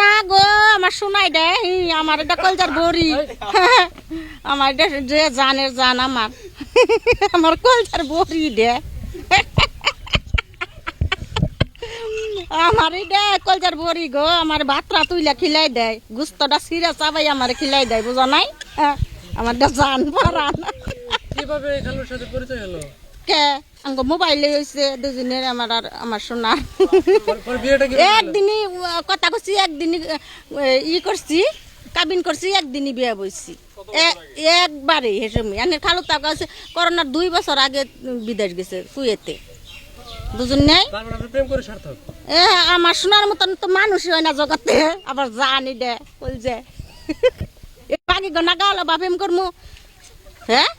না গো আমার শোনাই দে আমার এটা কলজার বড়ি। আমার এটা যে জানের জান আমার। আমার কলজার বড়ি দে। আমার এটা কলজার বড়ি গো আমার ভাতরা তুইলা খিলাই দেয় গুস্তটা সিরা চাবাই আমার খিলাই দেয় বুঝা নাই? হ্যাঁ, আমার জান পারান কীভাবে সাথে পরিচয় হলো? কে? আঙ্গ মোবাইলে হয়েছে দুজনের আমার আর আমার সোনার একদিনই কথা করছি একদিনই ই করছি কাবিন করছি একদিনই বিয়ে বইছি। একবারে হেসমি। এনে খালু টাকা আছে করোনার দুই বছর আগে বিদেশ গেছে কুয়েতে। বুঝুন নাই? এ আমার সোনার মতন তো মানুষই হয় না জগতে। আবার জানি দে বল যে বাকি গনা গাওয়ালা বা প্রেম করমু। হ্যাঁ?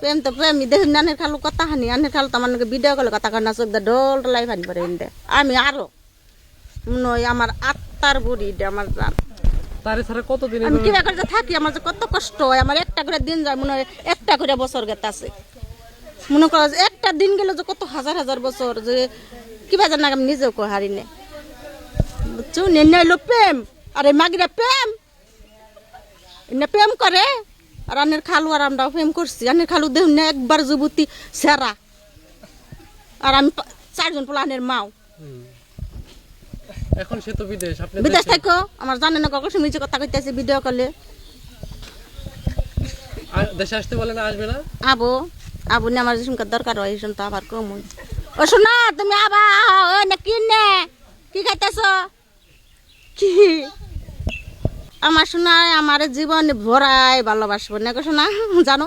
প্রেম তো প্রেম দেখুন নানের খালু কথা হানি আনের খালু তো আমার ভিডিও কলে কথা কান্না চোখ দে ডোল লাই ফানি পারে দে আমি আরও নই আমার আত্মার বুড়ি দে আমার জান। তারে ছাড়া কতদিন আমি কিবা করে থাকি আমার যে কত কষ্ট হয় আমার একটা করে দিন যায় মনে হয় একটা করে বছর গেতে আছে মনে করো যে একটা দিন গেলে যে কত হাজার হাজার বছর যে কিবা জানা আমি নিজেও কো হারি নে। বুঝছ? নেনে প্রেম আরে মাগিরা প্রেম। এনে প্রেম করে। আর আনের খালু আর আমরাও প্রেম করছি। আনের খালু দেহ না একবার যুবতী সেরা। আর আমি চারজন পোলানের মাও। এখন সে তো বিদেশ আপনি বিদেশ দেশে। থাকো আমার জানে না কখন মিছে কথা কইতেছে ভিডিও কলে আর দেশে আসতে বলে না আসবে না? আবো আবু নে আমার যেসব দরকার হয় সেসব তো আবার কম। ও শোনা তুমি আবা ও না কি নে? কি খাইতেছ? কি? আমার শোনা আমার জীবন ভরায় ভালোবাসবো। না শোনা জানো?